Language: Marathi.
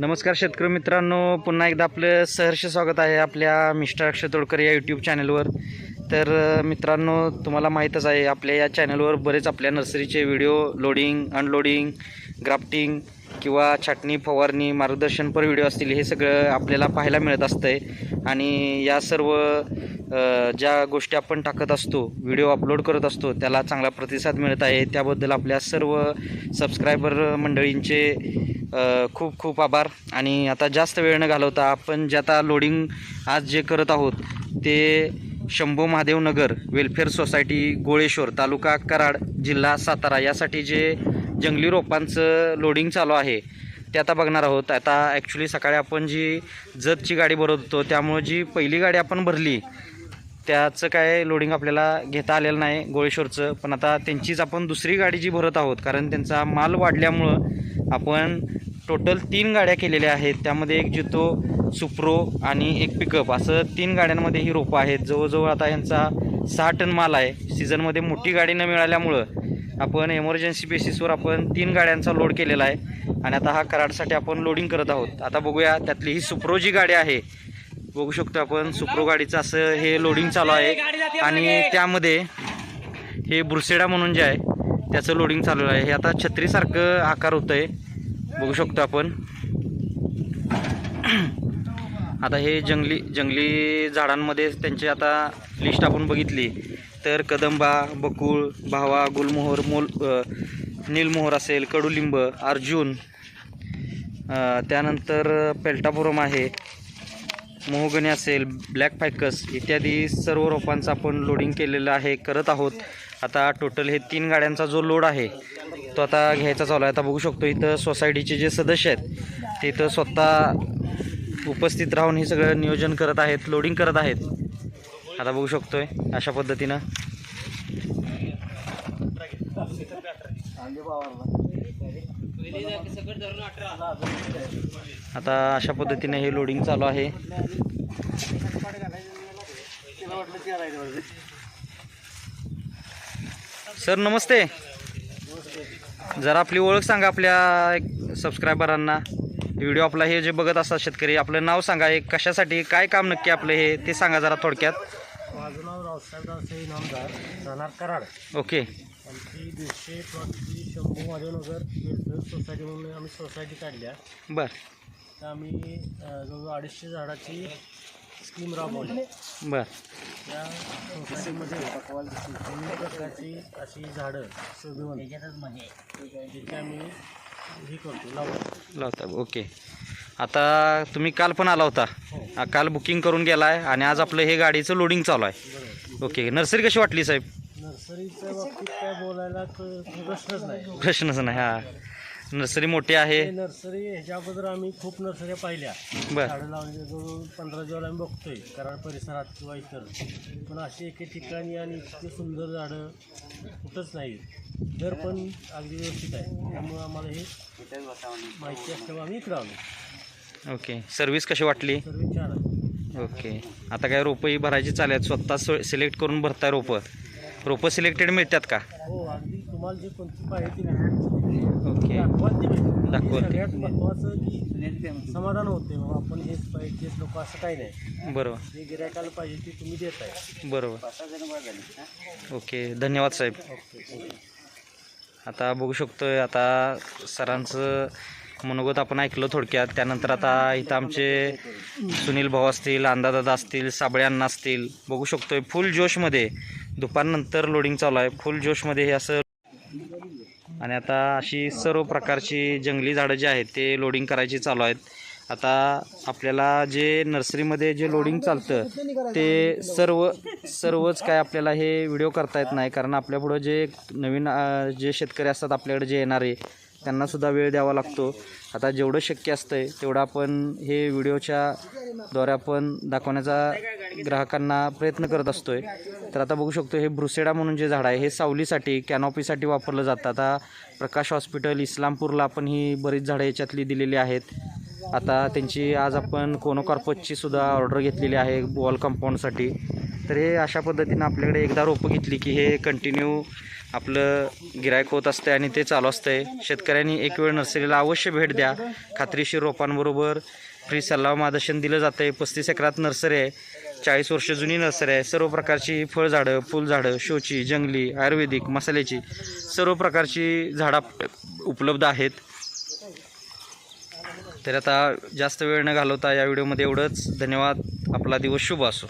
नमस्कार शेतकरी मित्रांनो पुन्हा एकदा आपलं सहर्ष स्वागत आहे आपल्या मिस्टर अक्षय तोडकर या यूट्यूब चॅनलवर तर मित्रांनो तुम्हाला माहीतच आहे आपल्या या चॅनलवर बरेच आपल्या नर्सरीचे व्हिडिओ लोडिंग अनलोडिंग ग्राफ्टिंग किंवा छाटणी फवारणी मार्गदर्शनपर व्हिडिओ असतील हे सगळं आपल्याला पाहायला मिळत असतंय. आणि या सर्व ज्या गोष्टी आपण टाकत असतो व्हिडिओ अपलोड करत असतो त्याला चांगला प्रतिसाद मिळत आहे. त्याबद्दल आपल्या सर्व सबस्क्रायबर मंडळींचे खूप खूप आभार. आणि आता जास्त वेळ न घालवता आपण जे आता लोडिंग आज जे करत आहोत ते शंभू महादेव नगर वेलफेअर सोसायटी गोळेश्वर तालुका कराड जिल्हा सातारा यासाठी जे जंगली रोपांचं लोडिंग चालू आहे ते आता बघणार आहोत. आता ॲक्च्युली सकाळी आपण जी जतची गाडी भरत होतो त्यामुळे जी पहिली गाडी आपण भरली त्याचं काय लोडिंग आपल्याला घेता आलेलं नाही गोळेश्वरचं. पण आता त्यांचीच आपण दुसरी गाडी जी भरत आहोत कारण त्यांचा माल वाढल्यामुळं आपण टोटल तीन गाड्या केलेल्या आहेत. त्यामध्ये एक जितो सुप्रो आणि एक पिकअप असं तीन गाड्यांमध्ये ही रोपं आहेत. जवळजवळ आता यांचा सहा टन माल आहे. सीझनमध्ये मोठी गाडी न मिळाल्यामुळं आपण एमर्जन्सी बेसिसवर आपण तीन गाड्यांचा लोड केलेला आहे. आणि आता हा कराडसाठी आपण लोडिंग करत आहोत. आता बघूया त्यातली ही सुप्रो जी गाडी आहे. बघू शकतो आपण सुप्रो गाडीचं असं हे लोडिंग चालू आहे. आणि त्यामध्ये हे बुरसेडा म्हणून जे आहे त्याचं लोडिंग चालू आहे. हे आता छत्रीसारखं आकार होतं आहे बघू शकतो आपण. आता हे जंगली जंगली झाडांमध्ये त्यांची आता लिस्ट आपण बघितली. तर कदंबा बकुळ भावा गुलमोहर मोल नीलमोहर असेल कडुलिंब अर्जुन त्यानंतर पेल्टापुरम आहे. मोहगणी असेल ब्लॅक फायकस इत्यादी सर्व रोपांचं आपण लोडिंग केलेलं आहे करत आहोत. आता टोटल हे तीन गाड्यांचा जो लोड आहे तो आता घ्यायचा चालू आहे. आता बघू शकतो इथं सोसायटीचे जे सदस्य आहेत ते इथं स्वतः उपस्थित राहून हे सगळं नियोजन करत आहेत लोडिंग करत आहेत. आता बघू शकतोय अशा पद्धतीनं. आता अशा पद्धतीने हे लोडिंग चालू आहे. सर नमस्ते. जरा आपली ओळख सांगा आपल्या एक सबस्क्रायबरांना व्हिडिओ आपला हे जे बघत असतात शेतकरी आपलं नाव सांगा. एक कशासाठी काय काम नक्की आपलं हे ते सांगा जरा थोडक्यात. माझं नाव रावसाहेब राहणार कराड. ओके. आमची दीडशे प्लॉटची शंभू महादेवनगर वेलफेअर सोसायटी म्हणून आम्ही सोसायटी काढल्या. बर. तर आम्ही अं, जवळजवळ अडीचशे झाडाची स्कीम राबवली. बर. त्या सोसायटीमध्ये विविध प्रकारची अशी झाडं शोधून जिथे आम्ही हे करतो लावतो. लावता. ओके. आता तुम्ही काल पण आला होता. हा, काल बुकिंग करून गेला आहे आणि आज आपलं हे गाडीचं लोडिंग चालू आहे. बरोबर. ओके. नर्सरी कशी वाटली साहेब? नर्सरीच्या बाबतीत काय बोलायला प्रश्नच नाही. प्रश्नच नाही हा. नर्सरी मोठी आहे. हे नर्सरी ह्याच्या अगोदर आम्ही खूप नर्सऱ्या पाहिल्या. बर. झाडं लावण्याचे जवळ पंधरा जेव्हा आम्ही बघतोय कराड परिसरात किंवा इतर. पण अशी एके ठिकाणी आणि इतकी सुंदर झाडं कुठंच नाही. दर पण अगदी व्यवस्थित आहे. त्यामुळं आम्हाला हे माहिती असल्यामुळे आम्ही इकडं आलो. ओके. सर्विस कशी वाटली? सर्व छान आहे. ओके. आता काय रोपं ही भरायची चालेल स्वतः सिलेक्ट करून भरताय रोपं. रोपं सिलेक्टेड मिळतात का? हो अगदी तुम्हाला जे कोणती पाहिजे ती ओके. दाखवाल ती भेटेल. दाखवाल ती. सगळ्यात महत्त्वाचं की समाधान होते. बाबा आपण हेच पाहिजे तेच लोक असं काही नाही. बरोबर. जे गिरायकाला पाहिजे ते तुम्ही देताय. बरोबर. ओके धन्यवाद साहेब. आता बघू शकतोय आता सरांचं मनोगत आपण ऐकलं थोडक्यात. त्यानंतर आता इथं आमचे सुनील भाऊ असतील अंदादादा असतील साबळे अण्णा असतील. बघू शकतोय फुल जोशमध्ये दुपारनंतर लोडिंग चालू आहे. फुल जोशमध्ये हे असं आणि आता अशी सर्व प्रकारची जंगली झाडं जी आहेत ते लोडिंग करायची चालू आहेत. आता आपल्याला जे नर्सरीमध्ये जे लोडिंग चालतं ते सर्व सर्वच काय आपल्याला हे व्हिडिओ करता येत नाही. कारण आपल्यापुढं जे नवीन जे शेतकरी असतात आपल्याकडे जे येणारे त्यांनासुद्धा वेळ द्यावा लागतो. आता जेवढं शक्य असतंय तेवढं आपण हे व्हिडिओच्या द्वारे आपण दाखवण्याचा ग्राहकांना प्रयत्न करत असतोय. तर आता बघू शकतो हे ब्रुसेडा म्हणून जे झाड आहे हे सावलीसाठी कॅनॉपीसाठी वापरलं जातं. आता प्रकाश हॉस्पिटल इस्लामपूरला आपण ही बरीच झाडं याच्यातली दिलेली आहेत. आता त्यांची आज आपण कोनोकॉर्पसची सुद्धा ऑर्डर घेतलेली आहे वॉल कंपाऊंडसाठी. तर हे अशा पद्धतीनं आपल्याकडे एकदा रोपं घेतली की हे कंटिन्यू आपलं गिरायक होत असते आणि ते चालू असतंय. शेतकऱ्यांनी एक वेळ नर्सरीला अवश्य भेट द्या. खात्रीशीर रोपांबरोबर फ्री सल्ला मार्गदर्शन दिलं जातं आहे पस्तीस एकरात नर्सरी आहे. चाळीस वर्ष जुनी नर्सरी आहे. सर्व प्रकारची फळझाडं फुलझाडं शोची जंगली आयुर्वेदिक मसाल्याची सर्व प्रकारची झाडं उपलब्ध आहेत. तर आता जास्त वेळ न घालवता या व्हिडिओमध्ये एवढंच. धन्यवाद. आपला दिवस शुभ असो.